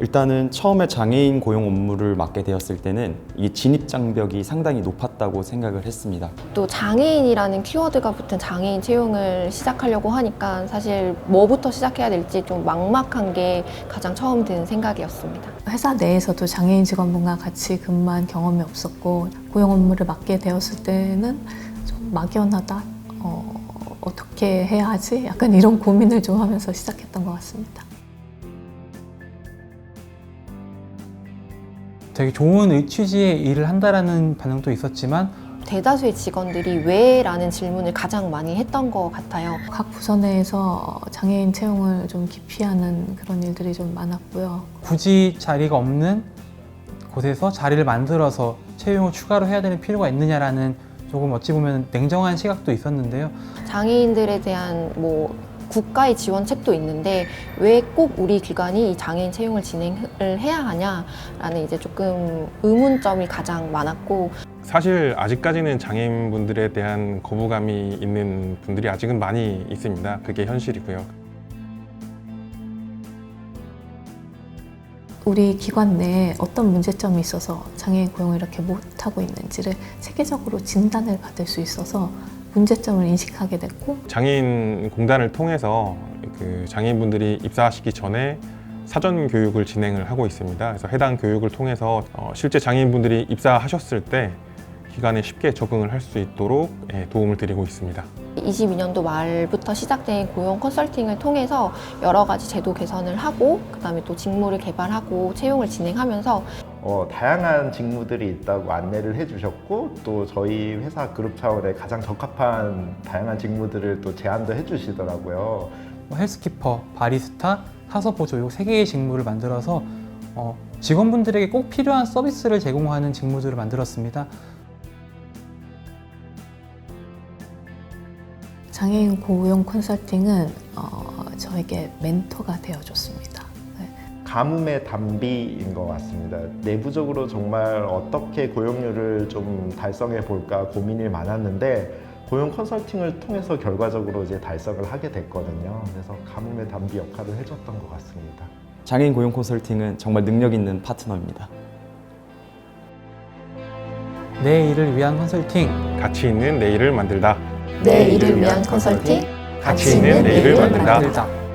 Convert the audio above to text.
일단은 처음에 장애인 고용 업무를 맡게 되었을 때는 이 진입 장벽이 상당히 높았다고 생각을 했습니다. 또 장애인이라는 키워드가 붙은 장애인 채용을 시작하려고 하니까 사실 뭐부터 시작해야 될지 좀 막막한 게 가장 처음 든 생각이었습니다. 회사 내에서도 장애인 직원분과 같이 근무한 경험이 없었고 고용 업무를 맡게 되었을 때는 좀 막연하다. 어, 어떻게 해야 하지? 약간 이런 고민을 좀 하면서 시작했던 것 같습니다. 되게 좋은 취지의 일을 한다라는 반응도 있었지만 대다수의 직원들이 왜? 라는 질문을 가장 많이 했던 것 같아요. 각 부서 내에서 장애인 채용을 좀 기피하는 그런 일들이 좀 많았고요. 굳이 자리가 없는 곳에서 자리를 만들어서 채용을 추가로 해야 되는 필요가 있느냐라는 조금 어찌 보면 냉정한 시각도 있었는데요. 장애인들에 대한 뭐 국가의 지원책도 있는데 왜 꼭 우리 기관이 이 장애인 채용을 진행을 해야 하냐라는 이제 조금 의문점이 가장 많았고 사실 아직까지는 장애인분들에 대한 거부감이 있는 분들이 아직은 많이 있습니다. 그게 현실이고요. 우리 기관 내에 어떤 문제점이 있어서 장애인 고용을 이렇게 못하고 있는지를 체계적으로 진단을 받을 수 있어서 문제점을 인식하게 됐고 장애인 공단을 통해서 그 장애인분들이 입사하시기 전에 사전 교육을 진행을 하고 있습니다. 그래서 해당 교육을 통해서 어, 실제 장애인분들이 입사하셨을 때 기간에 쉽게 적응을 할 수 있도록 예, 도움을 드리고 있습니다. 22년도 말부터 시작된 고용 컨설팅을 통해서 여러 가지 제도 개선을 하고 그다음에 또 직무를 개발하고 채용을 진행하면서 어, 다양한 직무들이 있다고 안내를 해주셨고 또 저희 회사 그룹 차원에 가장 적합한 다양한 직무들을 또 제안도 해주시더라고요. 뭐 헬스키퍼, 바리스타, 사서보조 요 세 개의 직무를 만들어서 어, 직원분들에게 꼭 필요한 서비스를 제공하는 직무들을 만들었습니다. 장애인 고용 컨설팅은 어, 저에게 멘토가 되어줬습니다. 네. 가뭄의 단비인 것 같습니다. 내부적으로 정말 어떻게 고용률을 좀 달성해 볼까 고민이 많았는데 고용 컨설팅을 통해서 결과적으로 이제 달성을 하게 됐거든요. 그래서 가뭄의 단비 역할을 해줬던 것 같습니다. 장애인 고용 컨설팅은 정말 능력 있는 파트너입니다. 내 일을 위한 컨설팅 가치 있는 내일을 만들다. 내 일을 위한 컨설팅 가치 있는 내일을 만든다. 만들다.